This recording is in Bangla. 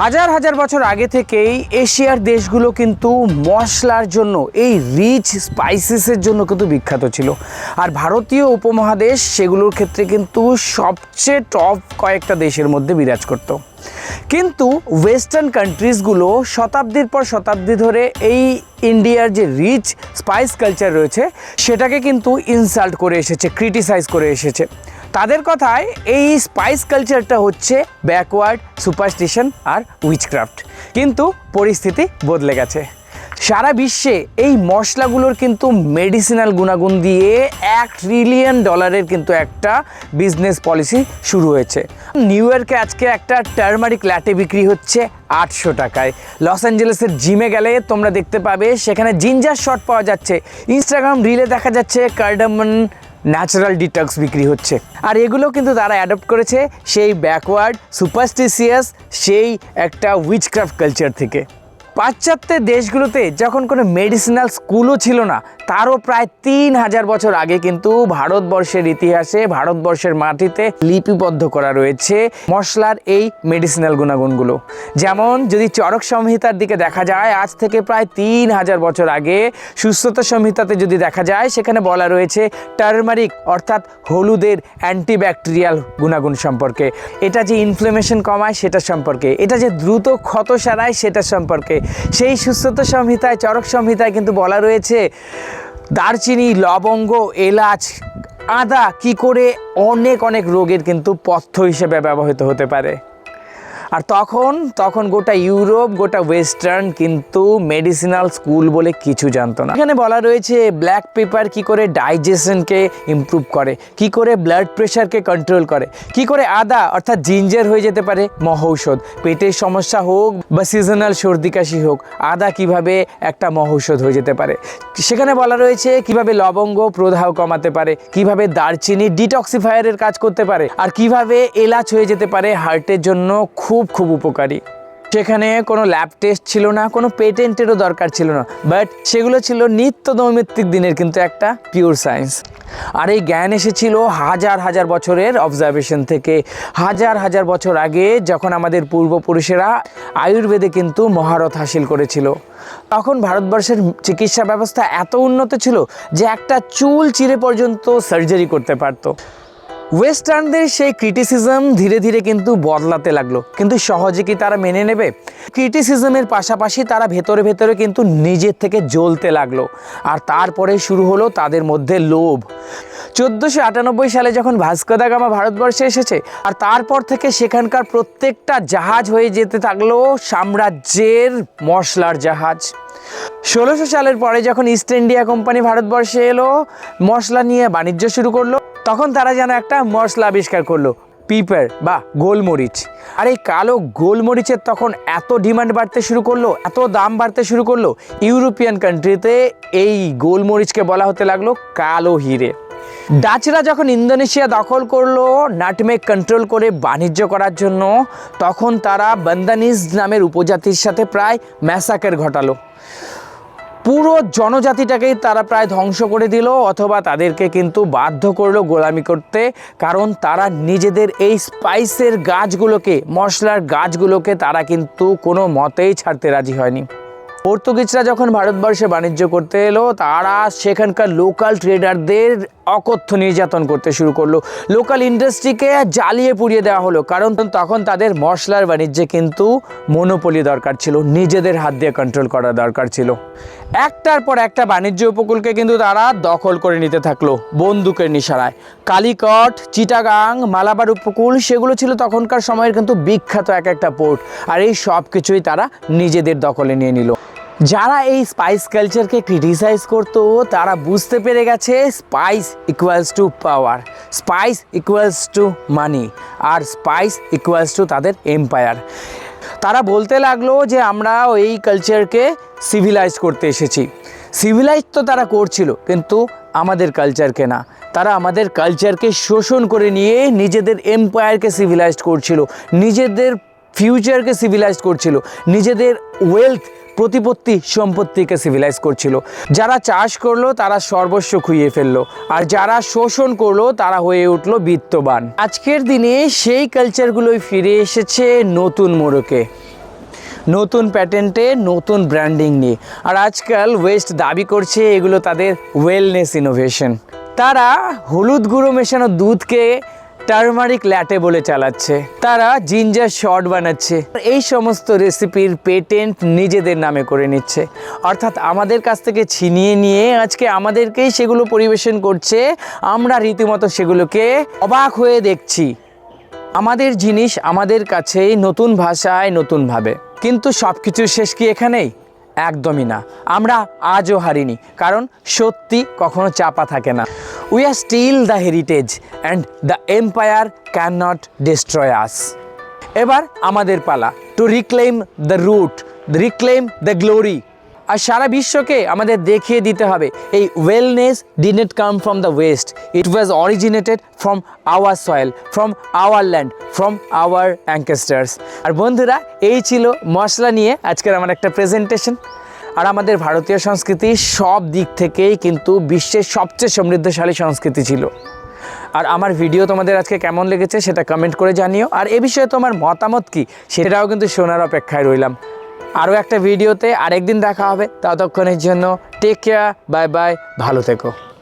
হাজার হাজার বছর আগে থেকেই এশিয়ার দেশগুলো কিন্তু মশলার জন্য, এই রিচ স্পাইসেসের জন্য কিন্তু বিখ্যাত ছিল। আর ভারতীয় উপমহাদেশ সেগুলোর ক্ষেত্রে কিন্তু সবচেয়ে টপ কয়েকটা দেশের মধ্যে বিরাজ করত। কিন্তু ওয়েস্টার্ন কান্ট্রিজগুলো শতাব্দীর পর শতাব্দী ধরে এই ইন্ডিয়ার যে রিচ স্পাইস কালচার রয়েছে, সেটাকে কিন্তু ইনসাল্ট করে এসেছে ক্রিটিসাইজ করে এসেছে। তাদের কথায় এই স্পাইস কালচারটা হচ্ছে ব্যাকওয়ার্ড সুপারস্টিশন আর উইচক্রাফট কিন্তু পরিস্থিতি বদলে গেছে। সারা বিশ্বে এই মশলাগুলোর কিন্তু মেডিসিনাল গুণাগুণ দিয়ে এক ট্রিলিয়ন ডলারের কিন্তু একটা বিজনেস পলিসি শুরু হয়েছে। নিউ ইয়র্কে আজকে একটা টার্মারিক ল্যাটে বিক্রি হচ্ছে আটশো টাকায়। লস অ্যাঞ্জেলেসের জিমে গেলে তোমরা দেখতে পাবে, সেখানে জিঞ্জার শট পাওয়া যাচ্ছে। ইনস্টাগ্রাম রিলে দেখা যাচ্ছে কার্ডামন ন্যাচারাল ডিটক্স বিক্রি হচ্ছে। আর এগুলো কিন্তু তারা অ্যাডপ্ট করেছে সেই ব্যাকওয়ার্ড সুপারস্টিসিয়াস সেই একটা উইচক্রাফট কালচার থেকে। পাশ্চাত্যের দেশগুলোতে যখন কোনো মেডিসিনাল স্কুলও ছিল না, তারও প্রায় তিন হাজার বছর আগে কিন্তু ভারতবর্ষের ইতিহাসে, ভারতবর্ষের মাটিতে লিপিবদ্ধ করা রয়েছে মশলার এই মেডিসিনাল গুণাগুণগুলো। যেমন যদি চরক সংহিতার দিকে দেখা যায়, আজ থেকে প্রায় তিন হাজার বছর আগে সুস্থতা সংহিতাতে যদি দেখা যায়, সেখানে বলা রয়েছে টার্মারিক অর্থাৎ হলুদের অ্যান্টিব্যাকটেরিয়াল গুণাগুণ সম্পর্কে। এটা যে ইনফ্লেমেশন কমায়, সেটা সম্পর্কে। এটা যে দ্রুত ক্ষত সারায়, সেটা সম্পর্কে। সেই সুস্থতা সংহিতায়, চরক সংহিতায় কিন্তু বলা রয়েছে, দারচিনি, লবঙ্গ, এলাচ, আদা কি করে অনেক অনেক রোগের কিন্তু পথ্য হিসেবে ব্যবহৃত হতে পারে। আর তখন তখন গোটা ইউরোপ, গোটা ওয়েস্টার্ন কিন্তু মেডিসিনাল স্কুল বলে কিছু জানতো না। এখানে বলা রয়েছে, ব্ল্যাক পেপার কি করে ডাইজেশনকে ইমপ্রুভ করে, কি করে ব্লাড প্রেশারকে কন্ট্রোল করে, কি করে আদা, অর্থাৎ জিঞ্জার হয়ে যেতে পারে, মহৌষধ। পেটের সমস্যা হোক বা সিজনাল সর্দি কাশি হোক, আদা কীভাবে একটা মহৌষধ হয়ে যেতে পারে? সেখানে বলা রয়েছে, কীভাবে লবঙ্গ প্রদাহ কমাতে পারে, কীভাবে দারচিনি ডিটক্সিফায়ারের কাজ করতে পারে, আর কীভাবে এলাচ হয়ে যেতে পারে হার্টের জন্য খুব খুব খুব উপকারী। সেখানে কোনো ল্যাব টেস্ট ছিল না, কোনো পেটেন্টেরও দরকার ছিল না বাট সেগুলো ছিল নিত্য নৈমিত্তিক দিনের কিন্তু একটা পিওর সায়েন্স আর এই জ্ঞান এসেছিল হাজার হাজার বছরের অবজারভেশন থেকে। হাজার হাজার বছর আগে যখন আমাদের পূর্বপুরুষেরা আয়ুর্বেদে কিন্তু মহারত হাসিল করেছিল। তখন ভারতবর্ষের চিকিৎসা ব্যবস্থা এত উন্নত ছিল যে একটা চুল চিরে পর্যন্ত সার্জারি করতে পারতো। ওয়েস্টার্নদের সেই ক্রিটিসিজম ধীরে ধীরে কিন্তু বদলাতে লাগল। কিন্তু সহজে কি তারা মেনে নেবে? ক্রিটিসিজমের পাশাপাশি তারা ভেতরে ভেতরে কিন্তু নিজের থেকে জ্বলতে লাগল। আর তারপরে শুরু হলো তাদের মধ্যে লোভ। চোদ্দোশো আটানব্বই সালে যখন ভাস্কো দা গামা ভারতবর্ষে এসেছে, আর তারপর থেকে সেখানকার প্রত্যেকটা জাহাজ হয়ে যেতে থাকল সাম্রাজ্যের মশলার জাহাজ। ষোলোশো সালের পরে যখন ইস্ট ইন্ডিয়া কোম্পানি ভারতবর্ষে এলো, মশলা নিয়ে বাণিজ্য শুরু করল, তখন তারা যেন একটা মশলা আবিষ্কার করল পিপার বা গোলমরিচ। আর এই কালো গোলমরিচের তখন এত ডিমান্ড বাড়তে শুরু করল, এত দাম বাড়তে শুরু করল, ইউরোপিয়ান কান্ট্রিতে এই গোলমরিচকে বলা হতে লাগল কালো হিরে। ডাচরা যখন ইন্দোনেশিয়া দখল করল নাটমেক কন্ট্রোল করে বাণিজ্য করার জন্য, তখন তারা বান্দানিজ নামের উপজাতির সাথে প্রায় ম্যাসাকের ঘটালো। পুরো জনজাতিটাকেই তারা প্রায় ধ্বংস করে দিল, অথবা তাদেরকে কিন্তু বাধ্য করল গোলামি করতে, কারণ তারা নিজেদের এই স্পাইসের গাছগুলোকে, মশলার গাছগুলোকে তারা কিন্তু কোনো মতেই ছাড়তে রাজি হয়নি। পর্তুগিজরা যখন ভারতবর্ষে বাণিজ্য করতে এলো, তারা সেখানকার লোকাল ট্রেডারদের অকথ্য নির্যাতন করতে শুরু করল। লোকাল ইন্ডাস্ট্রিকে জ্বালিয়ে পুড়িয়ে দেওয়া হলো, কারণ তখন তাদের মশলার বাণিজ্যে কিন্তু মনোপলি দরকার ছিল, নিজেদের হাত দিয়ে কন্ট্রোল করা দরকার ছিল। একটার পর একটা বাণিজ্য উপকূলকে কিন্তু তারা দখল করে নিতে থাকল বন্দুকের নিশানায়। কালিকট, চিটাগাং, মালাবার উপকূল, সেগুলো ছিল তখনকার সময়ের কিন্তু বিখ্যাত এক একটা পোর্ট আর এই সব কিছুই তারা নিজেদের দখলে নিয়ে নিল। যারা এই স্পাইস কালচারকে ক্রিটিসাইজ করতো, তারা বুঝতে পেরে গেছে spice equals to power spice equals to money R spice equals to তাদের এম্পায়ার তারা বলতে লাগল যে আমরা এই কালচারকে সিভিলাইজ করতে এসেছি। সিভিলাইজ তো তারা করছিল, কিন্তু আমাদের কালচারকে না। তারা আমাদের কালচারকে শোষণ করে নিয়ে নিজেদের এম্পায়ারকে সিভিলাইজড করছিল, নিজেদের ফিউচারকে সিভিলাইজ করছিল, নিজেদের ওয়েলথ প্রতিপত্তি সম্পত্তিকে সিভিলাইজ করছিল। যারা চাষ করল, তারা সর্বস্ব খুইয়ে ফেলল। আর যারা শোষণ করল, তারা হয়ে উঠল বিত্তবান। আজকের দিনে সেই কালচারগুলোই ফিরে এসেছে নতুন মোড়কে। নতুন প্যাটেন্টে নতুন ব্র্যান্ডিং নিয়ে। আর আজকাল ওয়েস্ট দাবি করছে এগুলো তাদের ওয়েলনেস ইনোভেশন তারা হলুদ গুঁড়ো মেশানো দুধকে টার্মারিক ল্যাটে বলে চালাচ্ছে। তারা জিঞ্জার শট বানাচ্ছে। এই সমস্ত রেসিপির পেটেন্ট নিজেদের নামে করে নিচ্ছে। অর্থাৎ আমাদের কাছ থেকে ছিনিয়ে নিয়ে আজকে আমাদেরকেই সেগুলো পরিবেশন করছে। আমরা রীতিমতো সেগুলোকে অবাক হয়ে দেখছি। আমাদের জিনিস আমাদের কাছেই নতুন ভাষায় নতুনভাবে কিন্তু সব কিছুর শেষ কি এখানেই? একদমই না। আমরা আজও হারিনি। কারণ সত্যি কখনো চাপা থাকে না। We are still the heritage and the empire can not destroy us এবার আমাদের পালা to reclaim the root reclaim the glory আর সারা বিশ্বকে আমাদের দেখিয়ে দিতে হবে, এই wellness didn't come from the west it was originated from our soil from our land from our ancestors আর বন্ধুরা, এই ছিল মশলা নিয়ে আজকের আমার একটা প্রেজেন্টেশন আর আমাদের ভারতীয় সংস্কৃতি সব দিক থেকেই কিন্তু বিশ্বের সবচেয়ে সমৃদ্ধশালী সংস্কৃতি ছিল। আর আমার ভিডিও তোমাদের আজকে কেমন লেগেছে সেটা কমেন্ট করে জানিও। আর এ বিষয়ে তোমার মতামত কি সেটাও কিন্তু শোনার অপেক্ষায় রইলাম। আরও একটা ভিডিওতে আরেকদিন দেখা হবে। ততক্ষণের জন্য টেক কেয়ার বাই বাই ভালো থেকো।